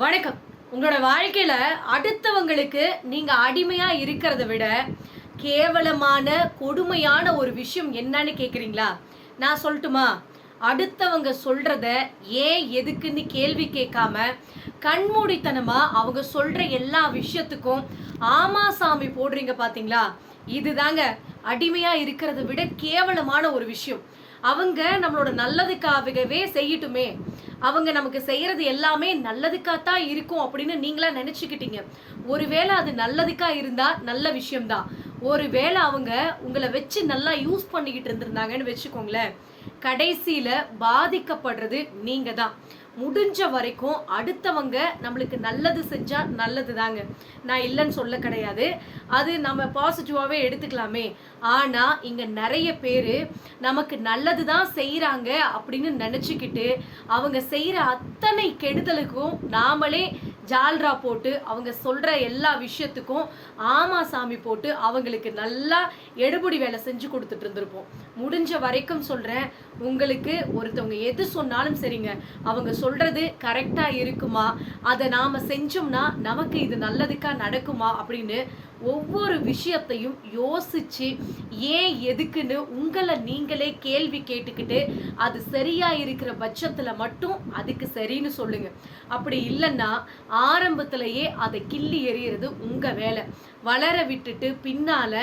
வணக்கம். உங்களோட வாழ்க்கையில அடுத்தவங்களுக்கு நீங்க அடிமையா இருக்கிறத விட கேவலமான கொடுமையான ஒரு விஷயம் என்னன்னு கேக்குறீங்களா? நான் சொல்லட்டுமா? அடுத்தவங்க சொல்றத ஏன் எதுக்குன்னு கேள்வி கேட்காம கண்மூடித்தனமா அவங்க சொல்ற எல்லா விஷயத்துக்கும் ஆமா சாமி போடுறீங்க பாத்தீங்களா? இதுதாங்க. அடிமையா இருக்கிறத விட கேவலமான ஒரு விஷயம். அவங்க நம்மளோட நல்லதுக்காகவே செய்யட்டுமே. அவங்க நமக்கு செய்யறது எல்லாமே நல்லதுக்காகத்தான் இருக்கும் அப்படின்னு நீங்களா நினைச்சுக்கிட்டீங்க. ஒருவேளை அது நல்லதுக்கா இருந்தா நல்ல விஷயம்தான். ஒருவேளை அவங்க உங்களை வச்சு நல்லா யூஸ் பண்ணிக்கிட்டு இருந்திருந்தாங்கன்னு வச்சுக்கோங்களேன். கடைசியில பாதிக்கப்படுறது நீங்க தான் முடிஞ்ச வரைக்கும் அடுத்தவங்க நம்மளுக்கு நல்லது செஞ்சால் நல்லது தாங்க நான் இல்லைன்னு சொல்ல கிடையாது. அது நம்ம பாசிட்டிவாகவே எடுத்துக்கலாமே. ஆனால் இங்கே நிறைய பேர் நமக்கு நல்லது தான் செய்கிறாங்க அப்படின்னு நினச்சிக்கிட்டு அவங்க செய்கிற அத்தனை கெடுதலுக்கும் நாமளே ஜால்ரா போட்டு அவங்க சொல்கிற எல்லா விஷயத்துக்கும் ஆமா சாமி போட்டு அவங்களுக்கு நல்லா எடுபடி வேலை செஞ்சு கொடுத்துட்டு இருந்திருப்போம். முடிஞ்ச வரைக்கும் சொல்கிறேன் உங்களுக்கு ஒருத்தவங்க எது சொன்னாலும் சரிங்க. அவங்க சொல்றது கரெக்டா இருக்குமா? அதை நாம செஞ்சோம்னா நமக்கு இது நல்லதுக்கா நடக்குமா? அப்படின்னு ஒவ்வொரு விஷயத்தையும் யோசிச்சு ஏன் எதுக்குன்னு உங்களை நீங்களே கேள்வி கேட்டுக்கிட்டு அது சரியா இருக்கிற பட்சத்துல மட்டும் அதுக்கு சரின்னு சொல்லுங்க. அப்படி இல்லைன்னா ஆரம்பத்திலேயே அதை கிள்ளி எறியறது உங்க வேலை. வளர விட்டுட்டு பின்னால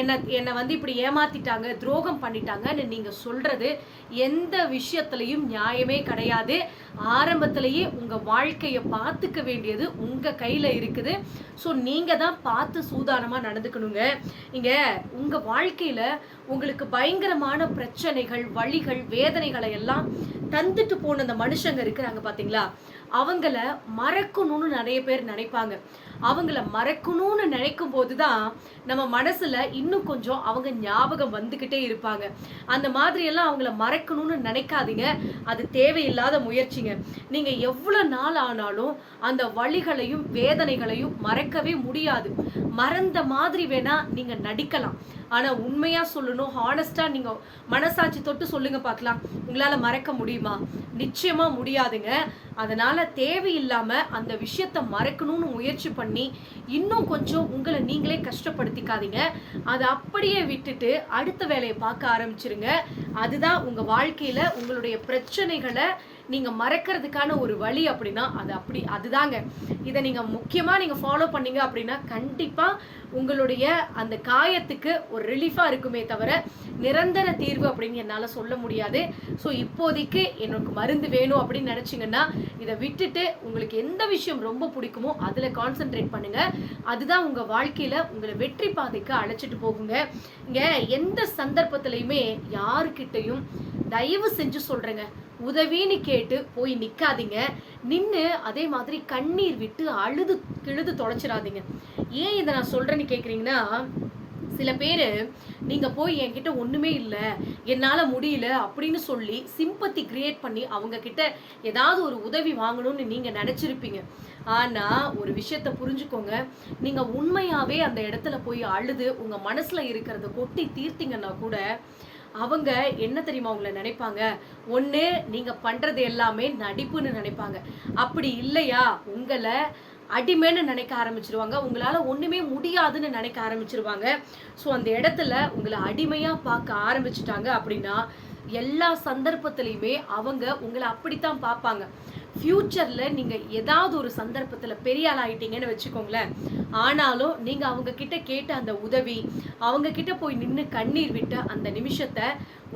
என்னை என்னை வந்து இப்படி ஏமாத்திட்டாங்க துரோகம் பண்ணிட்டாங்கன்னு நீங்க சொல்றது எந்த விஷயத்துலையும் நியாயமே கிடையாது. ஆரம்பத்திலேயே உங்க வாழ்க்கையை பார்த்துக்க வேண்டியது உங்க கையில இருக்குது. ஸோ நீங்க தான் பார்த்து சூதானமா நடந்துக்கணுங்க. இங்க உங்க வாழ்க்கையில உங்களுக்கு பயங்கரமான பிரச்சனைகள் வழிகள் வேதனைகளை எல்லாம் தந்துட்டு போன அந்த மனுஷங்க இருக்கிறாங்க பாத்தீங்களா? அவங்கள மறக்கணும்னு நிறைய பேர் நினைப்பாங்க. அவங்கள மறக்கணும்னு நினைக்கும் போதுதான் நம்ம மனசுல இன்னும் கொஞ்சம் அவங்க ஞாபகம் வந்துகிட்டே இருப்பாங்க. அந்த மாதிரியெல்லாம் அவங்கள மறக்கணும்னு நினைக்காதீங்க. அது தேவையில்லாத முயற்சிங்க. நீங்க எவ்வளவு நாள் ஆனாலும் அந்த வழிகளையும் வேதனைகளையும் மறக்கவே முடியாது. மறந்த மாதிரி வேணா நீங்க நடிக்கலாம். ஆனா உண்மையா சொல்லணும் ஹானஸ்டாக நீங்க மனசாட்சி தொட்டு சொல்லுங்க பார்க்கலாம். உங்களால மறக்க முடியுமா? நிச்சயமா முடியாதுங்க. அதனால தேவையில்லாம அந்த விஷயத்த மறக்கணும்னு முயற்சி பண்ண பண்ணி இன்னும் கொஞ்சம் உங்களை நீங்களே கஷ்டப்படுத்திக்காதீங்க. அதை அப்படியே விட்டுட்டு அடுத்த வேலையை பார்க்க ஆரம்பிச்சிருங்க. அதுதான் உங்கள் வாழ்க்கையில் உங்களுடைய பிரச்சனைகளை நீங்கள் மறக்கிறதுக்கான ஒரு வழி அப்படின்னா அது அப்படி அதுதாங்க. இதை நீங்கள் முக்கியமாக நீங்கள் ஃபாலோ பண்ணீங்க அப்படின்னா கண்டிப்பாக உங்களுடைய அந்த காயத்துக்கு ஒரு ரிலீஃபாக இருக்குமே தவிர நிரந்தர தீர்வு அப்படின்னு என்னால் சொல்ல முடியாது. ஸோ இப்போதைக்கு எனக்கு மருந்து வேணும் அப்படின்னு நினச்சிங்கன்னா இதை விட்டுட்டு உங்களுக்கு எந்த விஷயம் ரொம்ப பிடிக்குமோ அதில் கான்சென்ட்ரேட் பண்ணுங்க. அதுதான் உங்க வாழ்க்கையில உங்களை வெற்றி பாதைக்கு அழைச்சிட்டு போகுங்க. இங்க எந்த சந்தர்ப்பத்திலையுமே யாருக்கிட்டையும் தயவு செஞ்சு சொல்றேங்க. உதவின்னு கேட்டு போய் நிக்காதீங்க. நின்று அதே மாதிரி கண்ணீர் விட்டு அழுது கிழுது தொலைச்சிடாதீங்க. ஏன் இதை நான் சொல்றேன்னு கேட்குறீங்கன்னா சில பேர் நீங்கள் போய் என்கிட்ட ஒன்றுமே இல்லை என்னால் முடியல அப்படின்னு சொல்லி சிம்பத்தி கிரியேட் பண்ணி அவங்கக்கிட்ட ஏதாவது ஒரு உதவி வாங்கணும்னு நீங்கள் நினச்சிருப்பீங்க. ஆனால் ஒரு விஷயத்த புரிஞ்சுக்கோங்க. நீங்கள் உண்மையாகவே அந்த இடத்துல போய் அழுது உங்கள் மனசில் இருக்கிறத கொட்டி தீர்த்திங்கன்னா கூட அவங்க என்ன தெரியுமா உங்களை நினைப்பாங்க? ஒன்று நீங்கள் பண்ணுறது எல்லாமே நடிப்புன்னு நினைப்பாங்க. அப்படி இல்லையா? உங்களை அடிமைன்னு நினைக்க ஆரம்பிச்சிருவாங்க. உங்களால ஒண்ணுமே முடியாதுன்னு நினைக்க ஆரம்பிச்சிருவாங்க. ஸோ அந்த இடத்துல உங்களை அடிமையா பார்க்க ஆரம்பிச்சிட்டாங்க அப்படின்னா எல்லா சந்தர்ப்பத்திலையுமே அவங்க உங்களை அப்படித்தான் பார்ப்பாங்க. ஃப்யூச்சர்ல நீங்க ஏதாவது ஒரு சந்தர்ப்பத்துல பெரிய ஆள் ஆயிட்டீங்கன்னு வச்சுக்கோங்களேன். ஆனாலும் நீங்க அவங்க கிட்ட கேட்ட அந்த உதவி அவங்க கிட்ட போய் நின்று கண்ணீர் விட்ட அந்த நிமிஷத்தை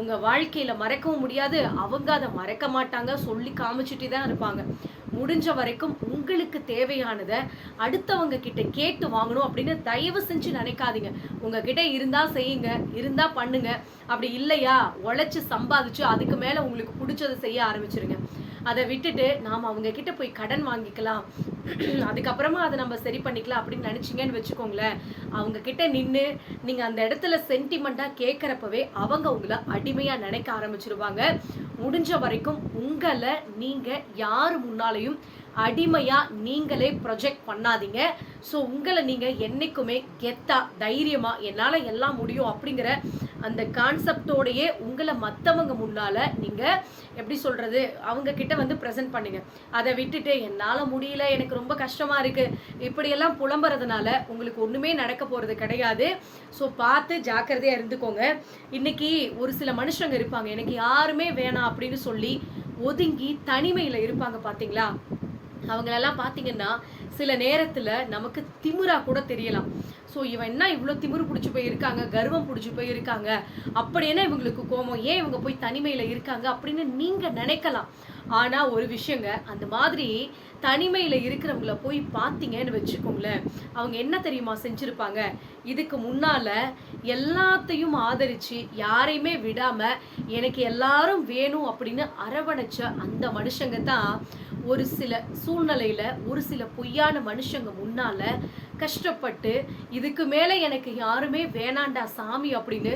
உங்க வாழ்க்கையில மறக்கவும் முடியாது. அவங்க அதை மறக்க மாட்டாங்க. சொல்லி காமிச்சிட்டே தான் இருப்பாங்க. முடிஞ்ச வரைக்கும் உங்களுக்கு தேவையானதை அடுத்தவங்க கிட்ட கேட்டு வாங்கணும் அப்படின்னு தயவு செஞ்சு நினைக்காதீங்க. உங்ககிட்ட இருந்தா செய்யுங்க இருந்தா பண்ணுங்க. அப்படி இல்லையா? உழைச்சி சம்பாதிச்சு அதுக்கு மேல உங்களுக்கு பிடிச்சதை செய்ய ஆரம்பிச்சிருங்க. அதை விட்டுட்டு நாம் அவங்க கிட்ட போய் கடன் வாங்கிக்கலாம். அதுக்கப்புறமா அதை நம்ம சரி பண்ணிக்கலாம் அப்படின்னு நினச்சிங்கன்னு வச்சுக்கோங்களேன். அவங்க கிட்ட நின்று நீங்க அந்த இடத்துல சென்டிமெண்டா கேட்கறப்பவே அவங்க உங்களை அடிமையா நினைக்க ஆரம்பிச்சிருவாங்க. முடிஞ்ச வரைக்கும் உங்களை நீங்க யாரு முன்னாலையும் அடிமையா நீங்களே ப்ரொஜெக்ட் பண்ணாதீங்க. ஸோ உங்களை நீங்க என்னைக்குமே கெத்தா தைரியமா என்னால எல்லாம் முடியும் அப்படிங்கிற அந்த கான்செப்டோடையே உங்களை மற்றவங்க முன்னால் நீங்கள் எப்படி சொல்கிறது அவங்க கிட்ட வந்து ப்ரெசென்ட் பண்ணுங்கள் அதை விட்டுட்டு என்னால் முடியல எனக்கு ரொம்ப கஷ்டமாக இருக்குது இப்படியெல்லாம் புலம்புறதுனால உங்களுக்கு ஒன்றுமே நடக்க போகிறது கிடையாது. ஸோ பார்த்து ஜாக்கிரதையாக இருந்துக்கோங்க. இன்னைக்கு ஒரு சில மனுஷங்க இருப்பாங்க. எனக்கு யாருமே வேணாம் அப்படின்னு சொல்லி ஒதுங்கி தனிமையில் இருப்பாங்க பார்த்தீங்களா அவங்களெல்லாம் பார்த்தீங்கன்னா சில நேரத்தில் நமக்கு திமிரா கூட தெரியலாம். ஸோ இவன் என்ன இவ்வளோ திமிரு பிடிச்சி போய் இருக்காங்க கர்வம் பிடிச்சி போய் இருக்காங்க இவங்களுக்கு கோபம். ஏன் இவங்க போய் தனிமையில் இருக்காங்க அப்படின்னு நீங்கள் நினைக்கலாம். ஆனால் ஒரு விஷயங்க அந்த மாதிரி தனிமையில் இருக்கிறவங்கள போய் பார்த்தீங்கன்னு வச்சுக்கோங்களேன். அவங்க என்ன தெரியுமா செஞ்சுருப்பாங்க? இதுக்கு முன்னால் எல்லாத்தையும் ஆதரித்து யாரையுமே விடாமல் எனக்கு எல்லாரும் வேணும் அப்படின்னு அரவணைச்ச அந்த மனுஷங்க தான் ஒரு சில சூழ்நிலையில ஒரு சில பொய்யான மனுஷங்க முன்னால கஷ்டப்பட்டு இதுக்கு மேல எனக்கு யாருமே வேணாண்டா சாமி அப்படின்னு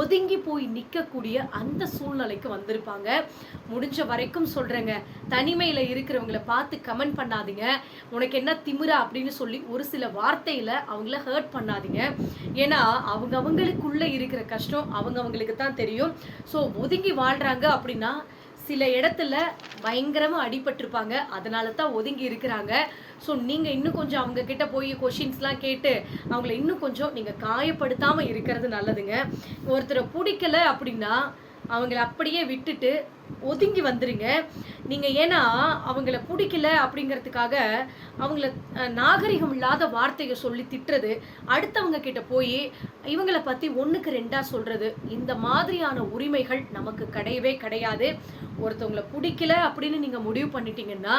ஒதுங்கி போய் நிற்கக்கூடிய அந்த சூழ்நிலைக்கு வந்திருப்பாங்க. முடிஞ்ச வரைக்கும் சொல்கிறேங்க தனிமையில் இருக்கிறவங்கள பார்த்து கமெண்ட் பண்ணாதீங்க. உனக்கு என்ன திமிரா அப்படின்னு சொல்லி ஒரு சில வார்த்தையில் அவங்கள ஹர்ட் பண்ணாதீங்க. ஏன்னா அவங்க அவங்களுக்குள்ளே இருக்கிற கஷ்டம் அவங்க அவங்களுக்கு தான் தெரியும். ஸோ ஒதுங்கி வாழ்கிறாங்க அப்படின்னா சில இடத்துல பயங்கரமாக அடிபட்டிருப்பாங்க. அதனால தான் ஒதுங்கி இருக்கிறாங்க. ஸோ நீங்கள் இன்னும் கொஞ்சம் அவங்க கிட்ட போய் கொஷின்ஸ்லாம் கேட்டு அவங்கள இன்னும் கொஞ்சம் நீங்கள் காயப்படுத்தாமல் இருக்கிறது நல்லதுங்க. ஒருத்தரை பிடிக்கல அப்படின்னா அவங்கள அப்படியே விட்டுட்டு ஒதுங்கி வந்துடுங்க நீங்கள் ஏன்னா அவங்கள பிடிக்கல அப்படிங்கிறதுக்காக அவங்கள நாகரிகம் இல்லாத வார்த்தையை சொல்லி திட்டுறது அடுத்தவங்க கிட்ட போய் இவங்கள பற்றி ஒன்றுக்கு ரெண்டாக சொல்கிறது இந்த மாதிரியான உரிமைகள் நமக்கு கிடையவே கிடையாது. ஒருத்தவங்கள பிடிக்கல அப்படின்னு நீங்கள் முடிவு பண்ணிட்டீங்கன்னா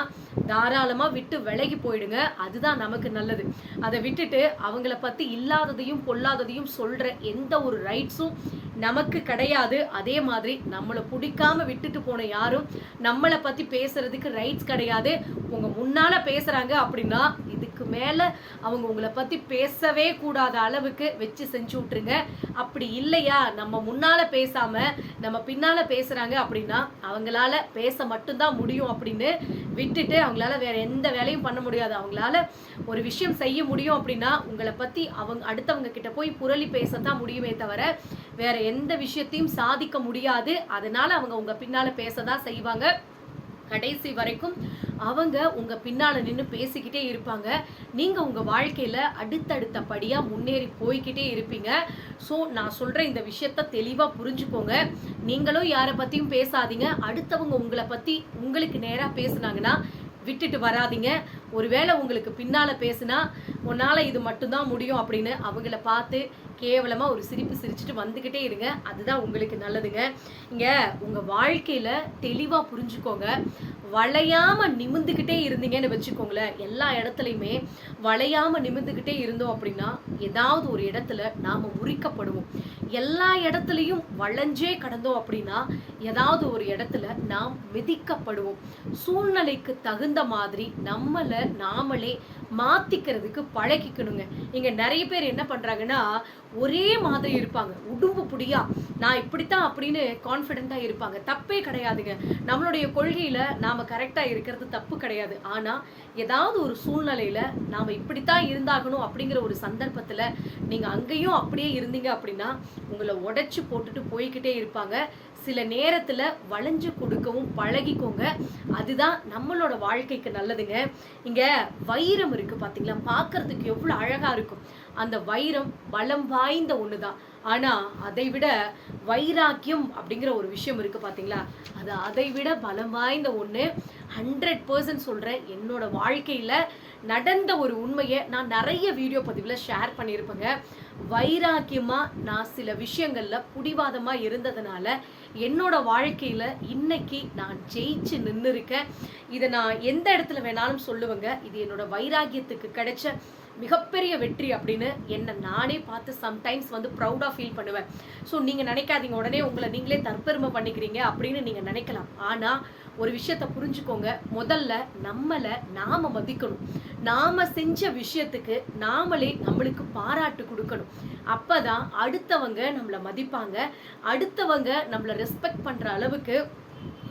தாராளமாக விட்டு விலகி போயிடுங்க. அதுதான் நமக்கு நல்லது. அதை விட்டுட்டு அவங்கள பற்றி இல்லாததையும் பொல்லாததையும் சொல்கிற எந்த ஒரு ரைட்ஸும் நமக்கு கிடையாது. அதே மாதிரி நம்மளை பிடிக்காம விட்டுட்டு போன யாரும் நம்மளை பத்தி பேசுறதுக்கு ரைட்ஸ் கிடையாது. உங்க முன்னால பேசுறாங்க அப்படின்னா இதுக்கு மேல அவங்க உங்களை பத்தி பேசவே கூடாத அளவுக்கு வச்சு செஞ்சு விட்டுருங்க. அப்படி இல்லையா? நம்ம முன்னால பேசாம நம்ம பின்னால பேசுறாங்க அப்படின்னா அவங்களால பேச மட்டும்தான் முடியும் அப்படின்னு விட்டுட்டு அவங்களால வேற எந்த வேலையும் பண்ண முடியாது. அவங்களால ஒரு விஷயம் செய்ய முடியும் அப்படின்னா உங்களை பத்தி அவங்க அடுத்தவங்க கிட்ட போய் புரளி பேசத்தான் முடியுமே தவிர வேற எந்த விஷயத்தையும் சாதிக்க முடியாது. அதனால அவங்க உங்க பின்னால பேசதான் செய்வாங்க. கடைசி வரைக்கும் அவங்க உங்க பின்னால நின்று பேசிக்கிட்டே இருப்பாங்க. நீங்க உங்க வாழ்க்கையில அடுத்தடுத்த படியா முன்னேறி போய்க்கிட்டே இருப்பீங்க. ஸோ நான் சொல்ற இந்த விஷயத்த தெளிவா புரிஞ்சுக்கோங்க. நீங்களும் யாரை பத்தியும் பேசாதீங்க. அடுத்தவங்க உங்களை பத்தி உங்களுக்கு நேராக பேசுனாங்கன்னா விட்டுட்டு வராதீங்க. ஒருவேளை உங்களுக்கு பின்னால பேசுனா உன்னால இது மட்டும்தான் முடியும் அப்படின்னு அவங்கள பார்த்து கேவலமா ஒரு சிரிப்பு சிரிச்சுட்டு வந்துகிட்டே இருங்க. அதுதான் உங்களுக்கு நல்லதுங்க. இங்க உங்க வாழ்க்கையில தெளிவா புரிஞ்சுக்கோங்க. வளையாம நிமிந்துக்கிட்டே இருந்தீங்கன்னு வச்சுக்கோங்களேன் எல்லா இடத்துலையுமே வளையாம நிமிந்துக்கிட்டே இருந்தோம் அப்படின்னா ஏதாவது ஒரு இடத்துல நாம முறிக்கப்படுவோம். எல்லா இடத்துலையும் வளைஞ்சே கடந்தோம் அப்படின்னா ஏதாவது ஒரு இடத்துல நாம் மிதிக்கப்படுவோம். சூழ்நிலைக்கு தகுந்த மாதிரி நம்மளை நாமளே மாத்திக்கிறதுக்கு பழகிக்கணுங்க. இங்க நிறைய பேர் என்ன பண்றாங்கன்னா ஒரே மாதிரி இருப்பாங்க. உடும்பு புடியா. நான் இப்படித்தான் அப்படின்னு கான்ஃபிடென்ட்டா இருப்பாங்க. தப்பே கிடையாதுங்க. நம்மளுடைய கொள்கையில நாம கரெக்டா இருக்கிறது தப்பு கிடையாது. ஆனா ஏதாவது ஒரு சூழ்நிலையில நாம இப்படித்தான் இருந்தாகணும் அப்படிங்கிற ஒரு சந்தர்ப்பத்துல நீங்க அங்கேயும் அப்படியே இருந்தீங்க அப்படின்னா உங்களை உடைச்சு போட்டுட்டு போய்க்கிட்டே இருப்பாங்க. சில நேரத்தில் வளைஞ்சு கொடுக்கவும் பழகிக்கோங்க. அதுதான் நம்மளோட வாழ்க்கைக்கு நல்லதுங்க. இங்கே வைரம் இருக்கு. பாத்தீங்களா? பார்க்குறதுக்கு எவ்வளவு அழகா இருக்கும். அந்த வைரம் பலம் வாய்ந்த ஒண்ணுதான். ஆனா அதை விட வைராக்கியம் அப்படிங்கிற ஒரு விஷயம் இருக்கு பாத்தீங்களா? அது அதை விட பலம் வாய்ந்த ஒண்ணு. ஹண்ட்ரட் பர்சன்ட் சொல்றேன். என்னோட வாழ்க்கையில நடந்த ஒரு உண்மையை நான் நிறைய வீடியோ பதிவில் ஷேர் பண்ணியிருப்பேங்க. வைராக்கியமாக நான் சில விஷயங்களில் புடிவாதமாக இருந்ததுனால என்னோட வாழ்க்கையில் இன்னைக்கு நான் ஜெயிச்சு நின்று இருக்கேன் இதை நான் எந்த இடத்துல வேணாலும் சொல்லுவேங்க. இது என்னோட வைராக்கியத்துக்கு கிடைச்ச மிகப்பெரிய வெற்றி அப்படின்னு என்னை நானே பார்த்து சம்டைம்ஸ் வந்து ப்ரௌடாக ஃபீல் பண்ணுவேன். ஸோ நீங்கள் நினைக்காதீங்க உடனே உங்களை நீங்களே தற்பெருமை பண்ணிக்கிறீங்க அப்படின்னு நீங்கள் நினைக்கலாம். ஆனால் ஒரு விஷயத்த புரிஞ்சுக்கோங்க. முதல்ல நம்மளை நாம மதிக்கணும். நாம செஞ்ச விஷயத்துக்கு நாமளே நம்மளுக்கு பாராட்டு கொடுக்கணும். அப்போ தான் அடுத்தவங்க நம்மளை மதிப்பாங்க. அடுத்தவங்க நம்மளை ரெஸ்பெக்ட் பண்ணுற அளவுக்கு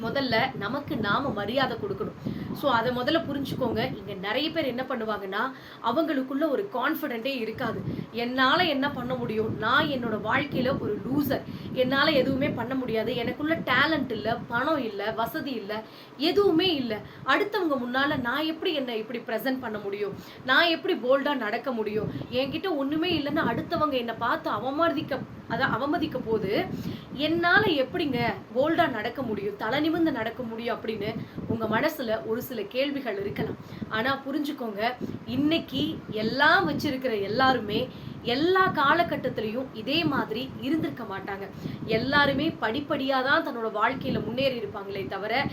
முதல்ல நமக்கு நாம மரியாதை கொடுக்கணும். ஸோ அதை முதல்ல புரிஞ்சுக்கோங்க. இங்க நிறைய பேர் என்ன பண்ணுவாங்கன்னா அவங்களுக்குள்ள ஒரு கான்ஃபிடென்ட்டே இருக்காது. என்னால என்ன பண்ண முடியும்? நான் என்னோட வாழ்க்கையில ஒரு லூசர் என்னால எதுவுமே பண்ண முடியாது. எனக்குள்ள டேலண்ட் இல்லை பணம் இல்லை வசதி இல்லை எதுவுமே இல்லை. அடுத்தவங்க முன்னால நான் எப்படி என்னை இப்படி ப்ரெசென்ட் பண்ண முடியும்? நான் எப்படி போல்டா நடக்க முடியும்? என்கிட்ட ஒண்ணுமே இல்லைன்னு அடுத்தவங்க என்னை பார்த்து அவமதிக்க அதான் அவமதிக்க போது என்னால எப்படிங்க போல்டா நடக்க முடியும் தலை நிமிர்ந்து நடக்க முடியும் அப்படின்னு உங்க மனசுல ஒரு சில கேள்விகள் இருக்கலாம். ஆனா புரிஞ்சுக்கோங்க இன்னைக்கு எல்லாம் வச்சிருக்கிற எல்லாருமே எல்லா காலகட்டத்திலையும் இதே மாதிரி இருந்திருக்க மாட்டாங்க. எல்லாருமே படிப்படியாக தான் தன்னோட வாழ்க்கையில் முன்னேறி இருப்பாங்களே தவிர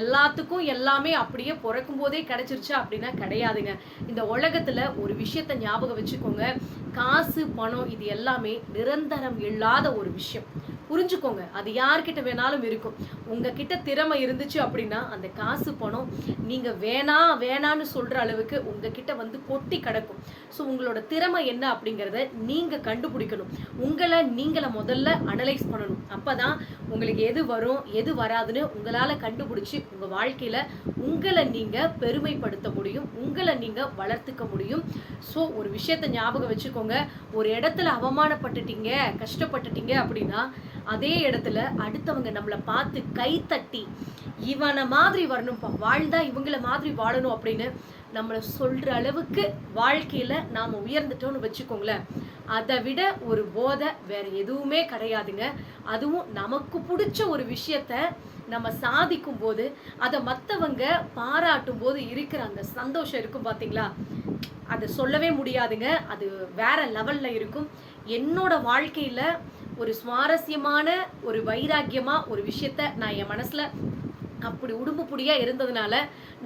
எல்லாத்துக்கும் எல்லாமே அப்படியே பிறக்கும் போதே கிடைச்சிருச்சு அப்படின்னா கிடையாதுங்க. இந்த உலகத்தில் ஒரு விஷயத்த ஞாபகம் வச்சுக்கோங்க. காசு பணம் இது எல்லாமே நிரந்தரம் இல்லாத ஒரு விஷயம். புரிஞ்சுக்கோங்க. அது யார்கிட்ட வேணாலும் இருக்கும். உங்ககிட்ட திறமை இருந்துச்சு அப்படின்னா அந்த காசு பணம் நீங்கள் வேணாம் வேணான்னு சொல்கிற அளவுக்கு உங்ககிட்ட வந்து கொட்டி கிடக்கும். ஸோ உங்களோட திறமை என்ன அப்படிங்கிறத நீங்கள் கண்டுபிடிக்கணும். உங்களை நீங்களை முதல்ல அனலைஸ் பண்ணணும். அப்போ தான் உங்களுக்கு எது வரும் எது வராதுன்னு உங்களால் கண்டுபிடிச்சி உங்கள் வாழ்க்கையில் உங்களை நீங்கள் பெருமைப்படுத்த முடியும் உங்களை நீங்கள் வளர்த்துக்க முடியும். ஸோ ஒரு விஷயத்த ஞாபகம் வச்சுக்கோங்க. ஒரு இடத்துல அவமானப்பட்டுட்டீங்க கஷ்டப்பட்டுட்டீங்க அப்படின்னா அதே இடத்துல அடுத்தவங்க நம்மளை பார்த்து கை தட்டி இவனை மாதிரி வரணும்ப்பா வாழ்ந்தா இவங்கள மாதிரி வாழணும் அப்படின்னு நம்மளை சொல்ற அளவுக்கு வாழ்க்கையில நாம உயர்ந்துட்டோம்னு வச்சுக்கோங்களேன். அதை விட ஒரு போதை வேற எதுவுமே கிடையாதுங்க. அதுவும் நமக்கு பிடிச்ச ஒரு விஷயத்த நம்ம சாதிக்கும் போது அதை மற்றவங்க பாராட்டும் போது இருக்கிற அந்த சந்தோஷம் இருக்கும் பார்த்தீங்களா அதை சொல்லவே முடியாதுங்க. அது வேற லெவல்ல இருக்கும். என்னோட வாழ்க்கையில ஒரு சுவாரஸ்யமான ஒரு வைராக்கியமா ஒரு விஷயத்த நான் என் மனசுல அப்படி உடும்பு புடியாக இருந்ததுனால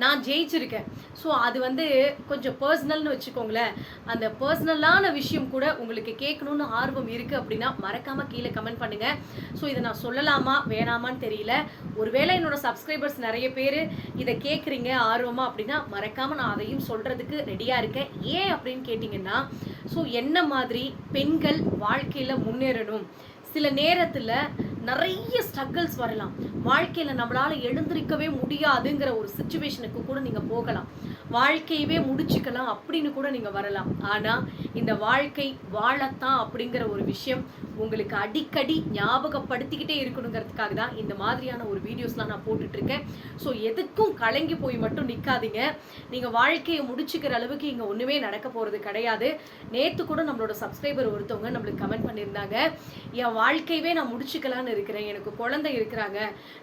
நான் ஜெயிச்சிருக்கேன். ஸோ அது வந்து கொஞ்சம் பர்சனல்னு வச்சுக்கோங்களேன். அந்த பர்சனலான விஷயம் கூட உங்களுக்கு கேட்கணும்னு ஆர்வம் இருக்குது அப்படின்னா மறக்காமல் கீழே கமெண்ட் பண்ணுங்கள் ஸோ இதை நான் சொல்லலாமா வேணாமான்னு தெரியல. ஒருவேளை என்னோட சப்ஸ்கிரைபர்ஸ் நிறைய பேர் இதை கேட்குறீங்க ஆர்வமாக அப்படின்னா மறக்காமல் நான் அதையும் சொல்கிறதுக்கு ரெடியாக இருக்கேன். ஏன் அப்படின்னு கேட்டிங்கன்னா ஸோ என்ன மாதிரி பெண்கள் வாழ்க்கையில் முன்னேறணும்? சில நேரத்தில் நிறைய ஸ்ட்ரகிள்ஸ் வரலாம். வாழ்க்கையில நம்மளால எழுந்திருக்கவே முடியாதுங்கிற ஒரு சுச்சுவேஷனுக்கு கூட நீங்க போகலாம். வாழ்க்கையவே முடிச்சுக்கலாம் அப்படின்னு கூட நீங்க வரலாம். ஆனா இந்த வாழ்க்கை வாழத்தான் அப்படிங்கிற ஒரு விஷயம் உங்களுக்கு அடிக்கடி ஞாபகப்படுத்திக்கிட்டே இருக்கணுங்கிறதுக்காக தான் இந்த மாதிரியான ஒரு வீடியோஸ்லாம் நான் போட்டுட்ருக்கேன். ஸோ எதுக்கும் கலங்கி போய் மட்டும் நிற்காதீங்க நீங்கள் வாழ்க்கையை முடிச்சுக்கிற அளவுக்கு இங்கே ஒன்றுமே நடக்க போகிறது கிடையாது. நேற்று கூட நம்மளோட சப்ஸ்கிரைபர் ஒருத்தவங்க நம்மளுக்கு கமெண்ட் பண்ணியிருந்தாங்க. என் வாழ்க்கையவே நான் முடிச்சுக்கலான்னு இருக்கிறேன். எனக்கு குழந்தை இருக்கிறாங்க.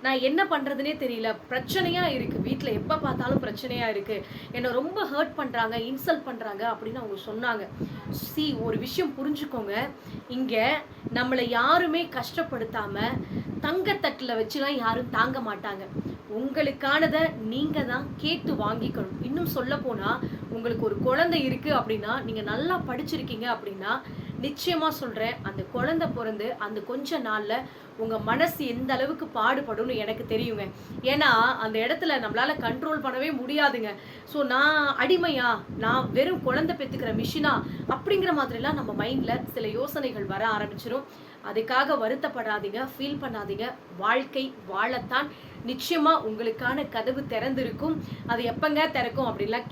நான் என்ன பண்ணுறதுனே தெரியல. பிரச்சனையாக இருக்குது வீட்டில் எப்போ பார்த்தாலும் பிரச்சனையாக இருக்குது என்னை ரொம்ப ஹர்ட் பண்ணுறாங்க இன்சல்ட் பண்ணுறாங்க அப்படின்னு அவங்க சொன்னாங்க. சி ஒரு விஷயம் புரிஞ்சுக்கோங்க. இங்கே நம்மளை யாருமே கஷ்டப்படுத்தாம தங்கத்தட்டுல வச்சுலாம் யாரும் தாங்க மாட்டாங்க. உங்களுக்கானதை நீங்கள் தான் கேட்டு வாங்கிக்கணும். இன்னும் சொல்ல போனா உங்களுக்கு ஒரு குழந்தை இருக்கு அப்படின்னா நீங்க நல்லா படிச்சிருக்கீங்க அப்படின்னா நிச்சயமாக சொல்கிறேன் அந்த குழந்தை பிறந்து அந்த கொஞ்ச நாளில் உங்கள் மனசு எந்த அளவுக்கு பாடுபடும்னு எனக்கு தெரியுங்க. ஏன்னா அந்த இடத்துல நம்மளால் கண்ட்ரோல் பண்ணவே முடியாதுங்க. ஸோ நான் அடிமையா? நான் வெறும் குழந்தை பெற்றுக்கிற மிஷினா அப்படிங்கிற மாதிரிலாம் நம்ம மைண்டில் சில யோசனைகள் வர ஆரம்பிச்சிடும் அதுக்காக வருத்தப்படாதீங்க ஃபீல் பண்ணாதீங்க. வாழ்க்கை வாழத்தான் நிச்சயமாக உங்களுக்கான கதவு திறந்திருக்கும். அது எப்பங்க திறக்கும் அப்படின்லாம்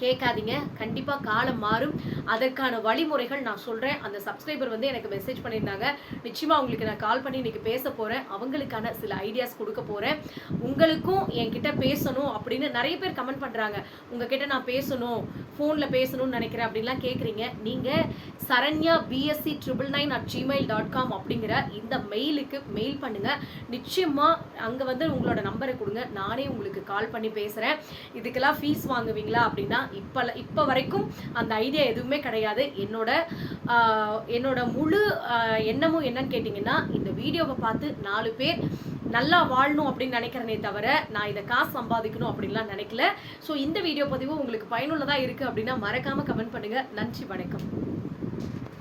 கேட்காதீங்க. கண்டிப்பாக காலம் மாறும். அதற்கான வழிமுறைகள் நான் சொல்கிறேன் அந்த சப்ஸ்கிரைபர் வந்து எனக்கு மெசேஜ் பண்ணியிருந்தாங்க. நிச்சயமாக உங்களுக்கு நான் கால் பண்ணி இன்னைக்கு பேச போகிறேன் அவங்களுக்கான சில ஐடியாஸ் கொடுக்க போகிறேன் உங்களுக்கும் என்கிட்ட பேசணும் அப்படின்னு நிறைய பேர் கமெண்ட் பண்ணுறாங்க உங்ககிட்ட நான் பேசணும் ஃபோனில் பேசணும்னு நினைக்கிறேன் அப்படின்லாம் கேட்குறீங்க நீங்கள் Saranya BSc triple nine at Gmail dot com அப்படிங்கிற இந்த மெயிலுக்கு மெயில் பண்ணுங்கள் நிச்சயமாக அங்கே வந்து உங்களோட நம்பரை கொடுங்க. நானே உங்களுக்கு கால் பண்ணி பேசுகிறேன் இதுக்கெல்லாம் ஃபீஸ் வாங்குவீங்களா அப்படின்னா இப்போ இப்போ வரைக்கும் அந்த ஐடியா எதுவுமே கிடையாது. என்னோட என்னோட முழு எண்ணமும் என்னன்னு கேட்டிங்கன்னா இந்த வீடியோவை பார்த்து நாலு பேர் நல்லா வாழணும் அப்படின்னு நினைக்கிறேனே தவிர நான் இதை காசு சம்பாதிக்கணும் அப்படின்லாம் நினைக்கல. ஸோ இந்த வீடியோ பதிவு உங்களுக்கு பயனுள்ளதாக இருக்கு அப்படின்னா மறக்காமல் கமெண்ட் பண்ணுங்க. நன்றி வணக்கம்.